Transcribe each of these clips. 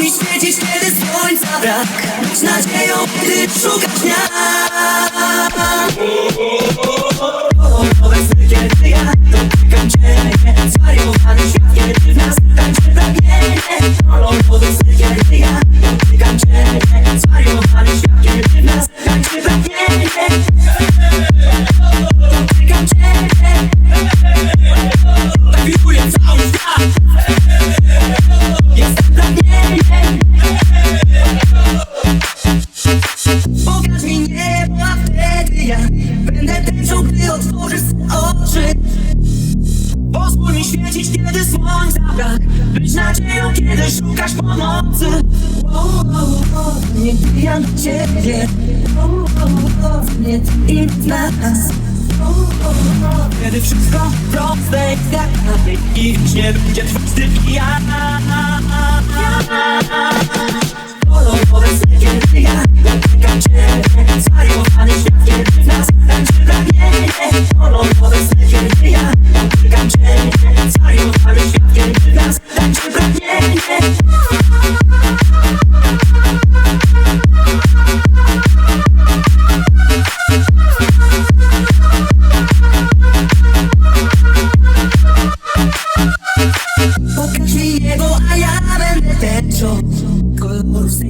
Mi świecić, kiedy słońca brak. Być nadzieją, gdy szukasz dnia. Kolorowe sny, kiedy ja dotykam cię. Zwariowany świat, kiedy w nas tańczy pragnienie. Kolorowe sny, kiedy ja ja Będę tęczą, gdy otworzysz oczy. Pozwól mi świecić, kiedy słońca brak. Być nadzieją, kiedy szukasz pomocy. O, o, o, Nie ja do ciebie. O, o, o, Nie i nas. Kiedy wszystko proste jak I już nie będzie trwać tylko ja. Kolorowe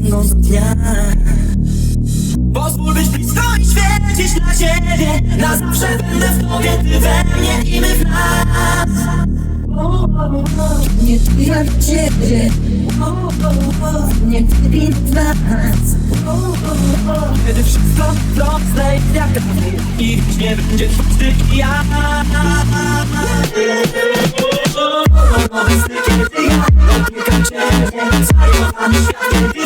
Do dnia Pozwól być blisko i świecić na ziemię Na zawsze będę w tobie, ty we mnie i my w nas Nie ty, ja do ciebie Nie ty i z nas Kiedy wszystko proste jest jak dawniej I już nie będzie trwać tylko ja kiedy ja dotykam cię Zwariowany świat, kiedy w nas